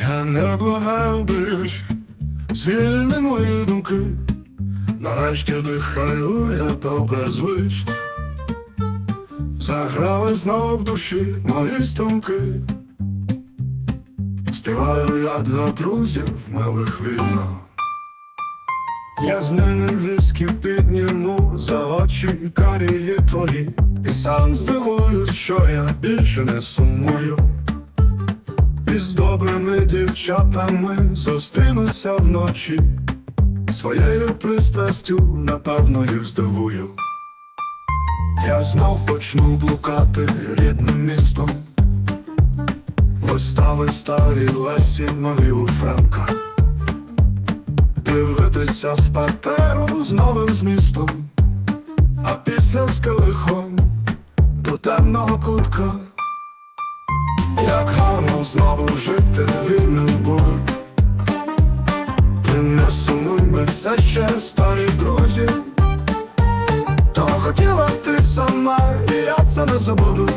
Я не благаю більш, звільни мої думки, нарешті дихаю, я добре звично. Заграли знов в душі мої струмки. Співаю я для друзів милих вільно. Я з ненависки підніму за очі карії твої, і сам здивуюсь, що я більше не сумую. І з добрими дівчатами зустрінуся вночі, своєю пристрастю, напевно, їх здивую. Я знов почну блукати рідним містом, вистави старі Лесі, нові у Франка. Дивитися з партеру з новим змістом, а після з до темного кутка. Знову жити вільним було Ти не сумуй, ми все ще старі друзі. Того хотіла ти сама, і я це не забуду.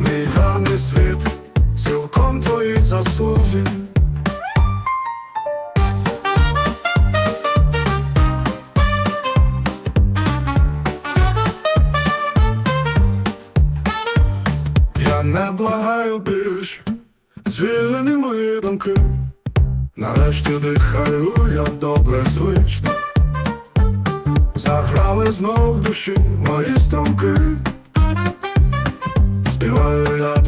Мій гарний світ, цілком твої заслузі Я не благаю більш, звільнені мої думки. Нарешті дихаю, я добре звично. Заграли знов душі мої струмки. Співаю я